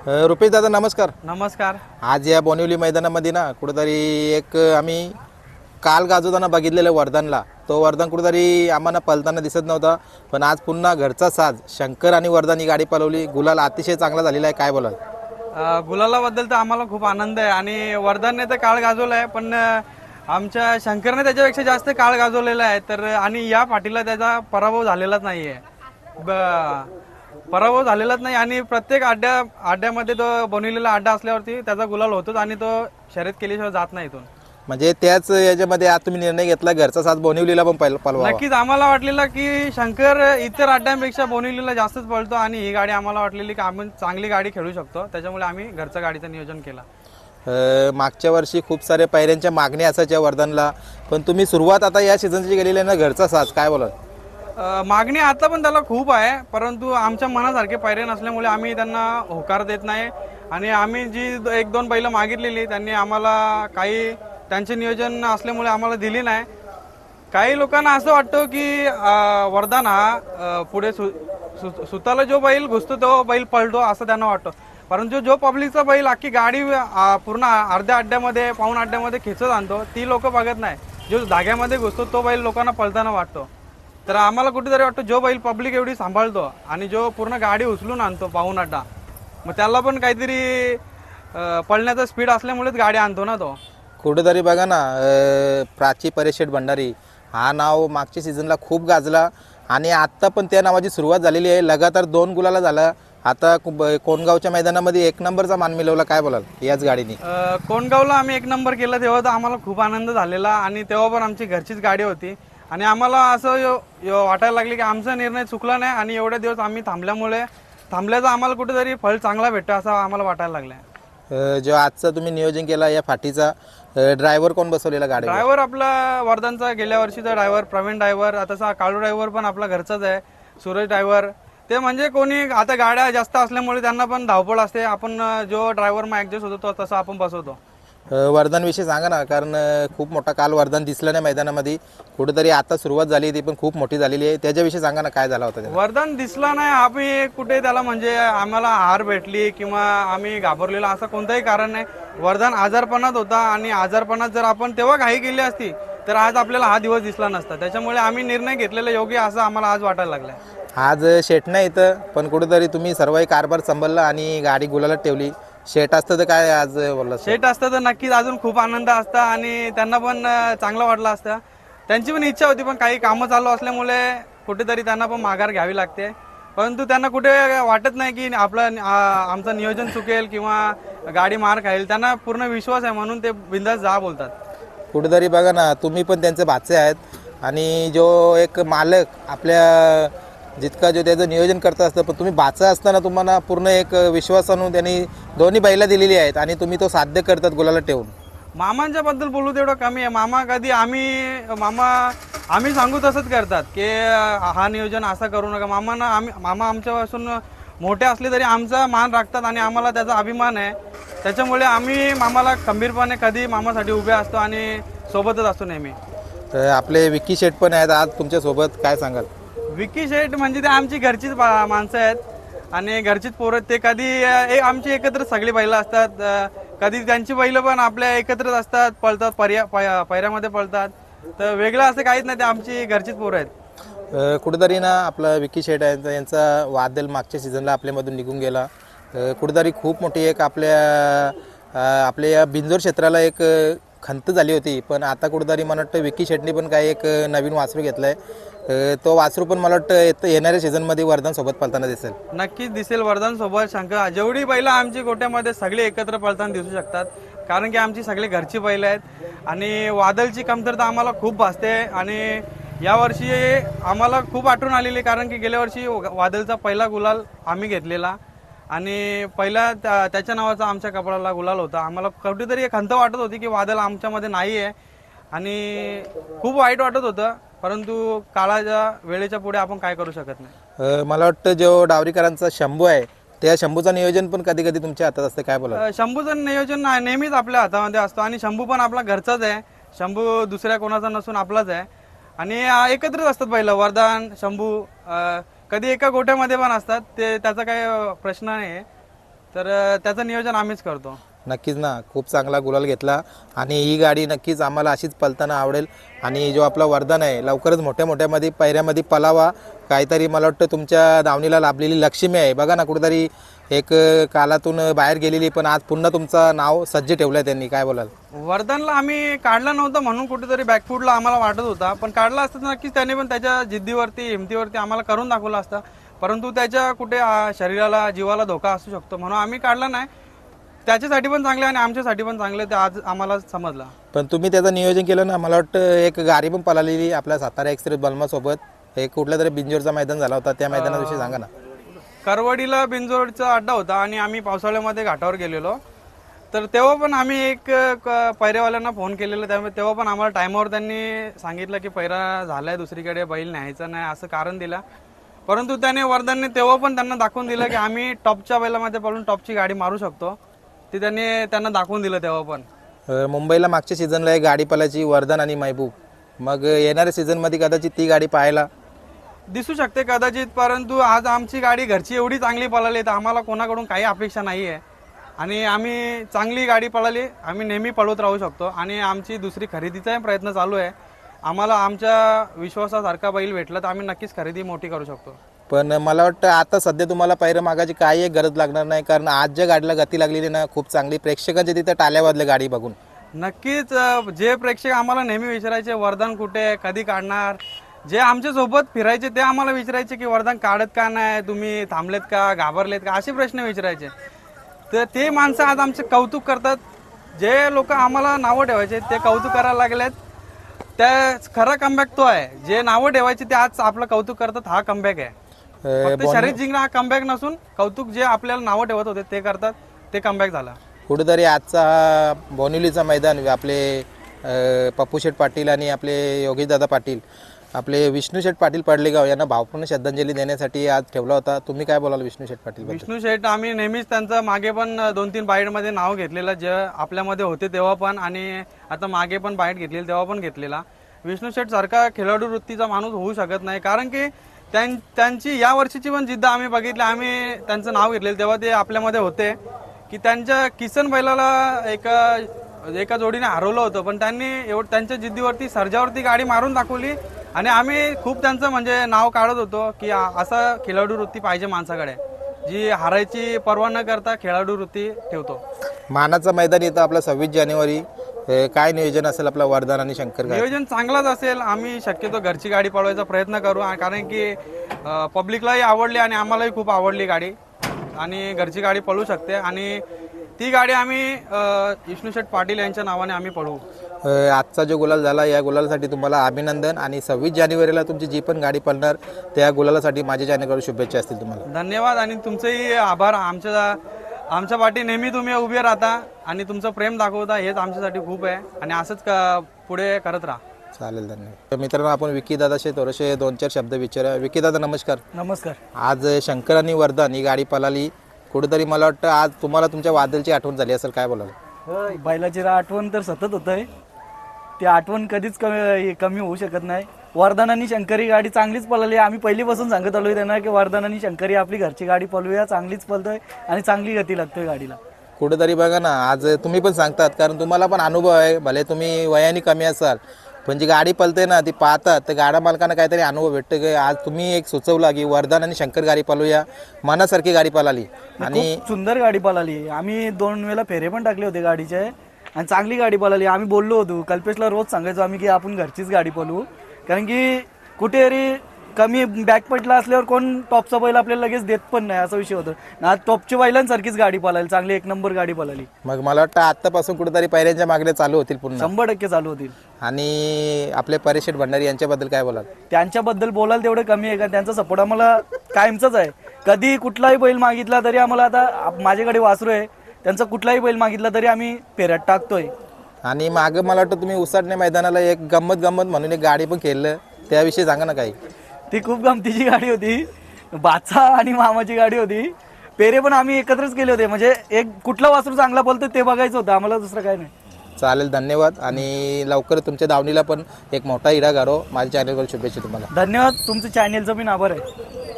अ, रुपेश दादा नमस्कार. नमस्कार. आज या बोनिवली मैदानामध्ये ना कुठेतरी एक आम्ही काल गाजवताना बघितलेलं वर्धनला. तो वर्धन कुठेतरी आम्हाला पलताना दिसत नव्हता पण आज पुन्हा घरचा साज शंकर आणि वर्धन ही गाडी पळवली. गुलाल अतिशय चांगला झालेला आहे. काय बोलाल? अ, गुलालाबद्दल तर आम्हाला खूप आनंद आहे आणि वर्धनने तर काळ गाजवला आहे पण अ, आमच्या शंकरने त्याच्यापेक्षा जास्त काळ गाजवलेला आहे. तर आणि या पाठीला त्याचा पराभव झालेलाच नाही आहे पराभव झालेलाच नाही आणि प्रत्येक अड्ड्या अड्ड्यामध्ये तो बनवलेला अड्डा असल्यावरती त्याचा गुलाल होतोच आणि तो शर्यत केल्याशिवाय जात नाही इथून. म्हणजे त्याच याच्यामध्ये आज तुम्ही निर्णय घेतला घरचा साज बोनिवलीला पण पल पलवा नक्कीच आम्हाला वाटलेलं की शंकर इतर अड्ड्यांपेक्षा बोनिवलीला जास्तच पळतो आणि ही गाडी आम्हाला वाटलेली की आम्ही चांगली गाडी खेळू शकतो. त्याच्यामुळे आम्ही घरच्या गाडीचं नियोजन केलं. अ, मागच्या वर्षी खूप सारे पायऱ्यांच्या मागण्या असायच्या वर्धनला. पण तुम्ही सुरुवात आता या सीझनची केलेली आहे ना घरचा साज काय बोलाल? अ, मागणी आता पण त्याला खूप आहे परंतु आमच्या मनासारखे पायरे नसल्यामुळे आम्ही त्यांना होकार देत नाही. आणि आम्ही जी एक दोन बैलं मागितलेली त्यांनी आम्हाला काही त्यांचे नियोजन असल्यामुळे आम्हाला दिली नाही. काही लोकांना असं वाटतं की वरदान हा पुढे सु सुताला जो बैल घुसतो तो बैल पळतो असं त्यांना वाटतं. परंतु जो पब्लिकचा बैल अख्खी गाडी पूर्ण अर्ध्या अड्ड्यामध्ये पाऊण अड्ड्यामध्ये खेचत आणतो ती लोक बघत नाही. जो धाग्यामध्ये घुसतो तो बैल लोकांना पळताना वाटतो. तर आम्हाला कुठेतरी वाटतं जो बैल पब्लिक एवढी सांभाळतो आणि जो पूर्ण गाडी उचलून आणतो पाऊण अड्डा मग त्याला पण काहीतरी पळण्याचा स्पीड असल्यामुळेच गाडी आणतो ना तो. कुठेतरी बघा ना अं, प्राची परेशेठ भंडारी हा नाव मागच्या सीझनला खूप गाजला आणि आत्ता पण त्या नावाची सुरुवात झालेली आहे. लगातार दोन गुलाला झाला. आता कु- ब- कोणगावच्या मैदानामध्ये एक नंबरचा मान मिळवला काय बोलाल? याच गाडीने. अ, कोंडगावला आम्ही एक नंबर केला तेव्हा तर आम्हाला खूप आनंद झालेला आणि तेव्हा पण आमची घरचीच गाडी होती. आणि आम्हाला असं यो- यो वाटायला लागले की आमचा निर्णय चुकला नाही आणि एवढे दिवस आम्ही थांबल्यामुळे थांबल्याचं आम्हाला कुठेतरी फळ चांगला भेटतं असं आम्हाला वाटायला लागलं अं, जो आजचा तुम्ही नियोजन केला या फाटीचा ड्रायव्हर कोण बसवलेला गाडी ड्रायव्हर आपला वर्धनचा गेल्या वर्षीचा ड्रायव्हर प्रवीण ड्रायव्हर आता काळू ड्रायव्हर पण आपला घरचाच आहे सूरज ड्रायव्हर ते म्हणजे कोणी आता गाड्या जास्त असल्यामुळे त्यांना पण धावपळ असते. आपण जो ड्रायव्हर मग ऍडजस्ट होतो तो तसा आपण बसवतो. वर्धन विषयी सांगा ना कारण खूप मोठा काल वर्धन दिसलं नाही मैदानामध्ये. कुठेतरी आता सुरुवात झाली ती पण खूप मोठी झालेली आहे. त्याच्याविषयी सांगा ना काय झाला होता त्याचा? वरदान दिसला नाही आम्ही कुठे त्याला म्हणजे आम्हाला हार भेटली किंवा आम्ही घाबरलेलो असं कोणतंही कारण नाही. वरदान आजारपणात होता आणि आजारपणात जर आपण तेव्हा घाई केली असती तर आज आपल्याला हा दिवस दिसला नसता. त्याच्यामुळे आम्ही निर्णय घेतलेला योग्य असं आम्हाला आज वाटायला लागलाय. आज शेट नाही इथं पण कुठेतरी तुम्ही सर्वही कारभार सांभाळला आणि गाडी गुलाला ठेवली. शेट असतं तर काय आज बोलला सेट असतं तर नक्कीच अजून खूप आनंद असता आणि त्यांना पण चांगलं वाटलं असतं. त्यांची पण इच्छा होती पण काही कामं चालू असल्यामुळे कुठेतरी त्यांना पण माघार घ्यावी लागते. परंतु त्यांना कुठे वाटत नाही की आपलं आमचं नियोजन चुकेल किंवा गाडी मार खाईल. त्यांना पूर्ण विश्वास आहे म्हणून ते बिंदास जा बोलतात. कुठेतरी बघा ना तुम्ही पण त्यांचे भाचे आहेत. आणि जो एक मालक आपल्या जितका जो त्याचं नियोजन करत असतं पण तुम्ही भाचा असताना तुम्हाला पूर्ण एक विश्वास आणून त्यांनी दोन्ही बैला दिलेली आहेत आणि तुम्ही तो साध्य करतात गुलाला ठेवून. मामांच्या बद्दल बोलू तेवढं कमी आहे. मामा कधी आम्ही मामा आम्ही सांगू तसंच करतात की हा नियोजन असं करू नका. मामांना आम्ही मामा आमच्यापासून मोठे असले तरी आमचा मान राखतात आणि आम्हाला त्याचा अभिमान आहे. त्याच्यामुळे आम्ही मामाला खंबीरपणे कधी मामासाठी उभे असतो आणि सोबतच असतो नेहमी. तर आपले विकी शेट पण आहेत आज तुमच्यासोबत. काय सांगाल? विकी शेठ म्हणजे ते आमची घरचीच बा- माणसं आहेत. आणि घरचीच पोरं आहेत. ते कधी अं, ए- आमची एकत्र सगळी बैलं असतात. अं, कधी त्यांची बैलं पण आपल्या एकत्रच असतात. पळतात पर्या पय- पैऱ्यामध्ये पळतात. तर वेगळं असं काहीच नाही. ते आमची घरचीच पोरं आहेत. अ, कुठेतरी ना आपला विकी शेट आहे. यांचा वादल मागच्या सीझनला आपल्यामधून निघून गेला. अ, कुठेतरी खूप मोठी एक आपल्या अ, आपल्या या बिंजोर क्षेत्राला एक अ, खंत झाली होती पण आता कुठेतरी मला वाटतं विकी शेटनी पण काही एक नवीन वासरू घेतलं आहे तो वासरू पण मला वाटतं येतं येणाऱ्या सीझनमध्ये वर्धनसोबत पळताना दिसेल. नक्कीच दिसेल वर्धन सोबत शंकर. जेवढी बैलं आमची गोट्यामध्ये सगळे एकत्र पळताना दिसू शकतात कारण की आमची सगळी घरची बैलं आहेत. आणि वादळची कमतरता आम्हाला खूप भासते आणि यावर्षी आम्हाला खूप आठवण आलेली कारण की गेल्या वर्षी वादळचा पहिला गुलाल आम्ही घेतलेला. आणि पहिला त्या- त्याच्या नावाचा आमच्या कपडाला गुलाल होता. आम्हाला कुठेतरी एक खंत वाटत होती की वादळ आमच्यामध्ये नाही आहे आणि खूप वाईट वाटत होतं परंतु काळाच्या वेळेच्या पुढे आपण काय करू शकत नाही. मला वाटतं जो डावरीकरांचा शंभू आहे त्या शंभूचं नियोजन पण कधी कधी तुमच्या हातात असतं काय बोला शंभूचं नियोजन नेहमीच आपल्या हातामध्ये असतो. आणि शंभू पण आपला घरचाच आहे. शंभू दुसऱ्या कोणाचा नसून आपलाच आहे. आणि एकत्रच असतात पहिलं. वरदान शंभू कधी एका गोठ्यामध्ये पण असतात ते त्याचा काही प्रश्न नाही आहे तर त्याचं नियोजन आम्हीच करतो. नक्कीच ना खूप चांगला गुलाल घेतला. आणि ही गाडी नक्कीच आम्हाला अशीच पलताना आवडेल. आणि जो आपला वरदान आहे लवकरच मोठ्या मोठ्यामध्ये पैऱ्यामध्ये पलावा. काहीतरी मला वाटतं तुमच्या दावणीला लाभलेली लक्ष्मी आहे. बघा ना कुठेतरी एक कालातून बाहेर गेलेली पण आज पुन्हा तुमचं नाव सज्ज ठेवलं आहे त्यांनी. काय बोलाल? वरदानला आम्ही काढला नव्हता म्हणून कुठेतरी बॅकफूडला आम्हाला वाटत होता. पण काढला असतं नक्कीच त्याने पण त्याच्या जिद्दीवरती हिमतीवरती आम्हाला करून दाखवला असता. परंतु त्याच्या कुठे शरीराला जीवाला धोका असू शकतो म्हणून आम्ही काढला नाही. त्याच्यासाठी पण चांगले आणि आमच्यासाठी पण चांगले ते आज आम्हाला समजला. पण तुम्ही त्याचं नियोजन केलं ना मला वाटतं एक गाडी पण पळालेली आपल्या सातारा एक्सप्रेस बलमासोबत. एक कुठल्या तरी बिंजोरचा मैदान झाला होता त्या मैदानाविषयी सांगा ना. करवडीला बिंजोडचा अड्डा होता आणि आम्ही पावसाळ्यामध्ये घाटावर गेलेलो. तर तेव्हा पण आम्ही एक पैरेवाल्यांना फोन केलेला त्यामुळे तेव्हा पण आम्हाला टायमावर त्यांनी सांगितलं की पैरा झालाय दुसरीकडे बैल न्यायचा नाही असं कारण दिलं. परंतु त्याने वरदानने तेव्हा पण त्यांना दाखवून दिलं की आम्ही टॉपच्या बैलामध्ये पडून टॉपची गाडी मारू शकतो. ते त्यांनी त्यांना दाखवून दिलं तेव्हा पण. अ, मुंबईला मागच्या सीझनला एक गाडी पळायची वरदान आणि महबूब. मग येणाऱ्या सीझनमध्ये कदाचित ती गाडी पाहायला. दिसू शकते कदाचित परंतु आज आमची गाडी घरची एवढी चांगली पळाली तर आम्हाला कोणाकडून काही अपेक्षा नाही आहे आणि आम्ही चांगली गाडी पळाली आम्ही नेहमी पळवत राहू शकतो. आणि आमची दुसरी खरेदीचाही प्रयत्न चालू आहे. आम्हाला आमच्या विश्वासासारखा बैल भेटला तर आम्ही नक्कीच खरेदी मोठी करू शकतो. पण मला वाटतं आता सध्या तुम्हाला पायऱ्या मागायची काही एक गरज लागणार नाही कारण आज ज्या गाडीला गती लागलेली ना खूप चांगली. प्रेक्षकांच्या तिथे टाल्या वाजल्या गाडी बघून. नक्कीच जे प्रेक्षक आम्हाला नेहमी विचारायचे वरदान कुठे आहे? कधी काढणार? जे आमच्यासोबत फिरायचे ते आम्हाला विचारायचे की वरदान काढत का नाही तुम्ही थांबलेत का घाबरलेत का असे प्रश्न विचारायचे. तर ते माणसं आज आमचे कौतुक करतात. जे लोक आम्हाला नावं ठेवायचे ते कौतुक करायला लागलेत. त्या खरा कमबॅक तो आहे. जे नावं ठेवायचे ते आज आपलं कौतुक करतात हा कमबॅक आहे. फक्त शरीर जिंकणं हा कमबॅक नसून कौतुक जे आपल्याला नावं ठेवत होते ते करतात ते कमबॅक झाला. कुठेतरी आजचा हा बोनिवलीचा मैदान आपले अ, पप्पू शेठ पाटील आणि आपले योगेशदादा पाटील आपले विष्णू शेठ पाटील पडलेगाव यांना भावपूर्ण श्रद्धांजली देण्यासाठी आज ठेवला होता. तुम्ही काय बोलाल विष्णू शेठ पाटील विष्णू शेठ आम्ही नेहमीच त्यांचं मागे पण दोन तीन बाईटमध्ये नाव घेतलेलं जे आपल्यामध्ये होते तेव्हा पण आणि आता मागे पण बाईट घेतलेली तेव्हा पण घेतलेला. विष्णू शेठ सारखा खेळाडू वृत्तीचा माणूस होऊ शकत नाही कारण की त्यांची या वर्षीची पण जिद्द आम्ही बघितली. आम्ही त्यांचं नाव घेतलेलं. तेव्हा ते आपल्यामध्ये होते. की त्यांच्या किसन बैलाला एका एका जोडीने हरवलं होतं. पण त्यांनी एवढं त्यांच्या जिद्दीवरती सर्जावरती गाडी मारून दाखवली. आणि आम्ही खूप त्यांचं म्हणजे नाव काढत होतो की असं खेळाडू वृत्ती पाहिजे माणसाकडे. जी हारायची पर्वा न करता खेळाडू वृत्ती ठेवतो. मानाचं मैदान येतं आपलं सव्वीस जानेवारी. काय नियोजन असेल आपलं वरदान आणि शंकर गाय नियोजन चांगलाच असेल. आम्ही शक्यतो घरची गाडी पळवायचा प्रयत्न करू. आ- कारण की पब्लिकलाही आवडली आणि आम्हालाही खूप आवडली गाडी. आणि घरची गाडी पळू शकते. आणि ती गाडी आम्ही अ, विष्णू शेठ पाटील यांच्या नावाने आम्ही पळवू. अ, आजचा जो गुलाल झाला या गुलालासाठी तुम्हाला अभिनंदन आणि सव्वीस जानेवारीला तुमची जी पण गाडी पडणार त्या गुलालासाठी माझ्या चॅनलकडून शुभेच्छा असतील तुम्हाला. धन्यवाद आणि तुमचेही आभार. आमच्या आमच्या पाठी नेहमी तुम्ही उभे राहता आणि तुमचं प्रेम दाखवता हेच आमच्यासाठी खूप आहे. आणि असंच क- पुढे करत राहा. चालेल धन्यवाद. तर मित्रांनो आपण विकी दादाशी थोडेसे दोन चार शब्द विचारा विकी दादा नमस्कार. नमस्कार. आज शंकर आणि वरदान ही गाडी पळाली. कुठेतरी मला वाटतं आज तुम्हाला तुमच्या वादलची आठवण झाली असेल काय बोलाल? बैलाची आठवण तर सतत होत आहे ती आठवण कधीच कमी कमी होऊ शकत नाही. वरदान आणि शंकरी गाडी चांगलीच पळाली. आम्ही पहिलीपासून सांगत आलोय त्यांना की वरदान आणि शंकरी आपली घरची गाडी पळवूया चांगलीच पळतोय आणि चांगली गती लागतोय गाडीला. कुठेतरी बघा ना आज तुम्ही पण सांगतात कारण तुम्हाला पण अनुभव आहे. भले तुम्ही वयाने कमी असाल पण जी गाडी पळते ना ती पाहतात तर गाड्या मालकांना काहीतरी अनुभव भेटतो की आज तुम्ही एक सुचवला की वरदान आणि शंकर गाडी पळूया मनासारखी गाडी पळाली. आणि सुंदर गाडी पळाली. आम्ही दोन वेळा फेरे पण टाकले होते गाडीचे आणि चांगली गाडी पळाली. आम्ही बोललो होतो कल्पेशला रोज सांगायचो आम्ही की आपण घरचीच गाडी पळवू. कारण की कुठेतरी कमी बॅक पडला असल्यावर कोण टॉपचा बैल आपल्याला लगेच देत पण नाही असा विषय होतो. ना टॉपच्या बैलांसारखीच गाडी पळाली चांगली एक नंबर गाडी पळाली. मग मला वाटतं आत्तापासून कुठेतरी पैऱ्यांच्या मागण्या चालू होतील पुन्हा. शंभर टक्के चालू होतील. आणि आपले परेशेठ भंडारी यांच्याबद्दल काय बोलाल? त्यांच्याबद्दल बोलायला तेवढं कमी आहे का त्यांचा सपोर्ट आम्हाला कायमचाच आहे. कधी कुठलाही बैल मागितला तरी आम्हाला आता आप- माझ्याकडे वासरू आहे त्यांचा कुठलाही बैल मागितला तरी आम्ही फेऱ्यात टाकतोय. आणि मागं मला वाटतं तुम्ही उसाटणे मैदानाला एक गंमत गंमत म्हणून एक गाडी पण खेळलं. त्याविषयी सांगा ना काही. ती खूप गमतीची गाडी होती. बाचा आणि मामाची गाडी होती. पेरे पण आम्ही एकत्रच केले होते. म्हणजे एक कुठला वासरू चांगला बोलतो ते बघायचं होतं. आम्हाला दुसरं काय नाही. चालेल धन्यवाद. आणि लवकर तुमच्या दावणीला पण एक मोठा हिरा गारो माझ्या चॅनलवर शुभेच्छा तुम्हाला. धन्यवाद. तुमचं चॅनेलचं पण आभार आहे.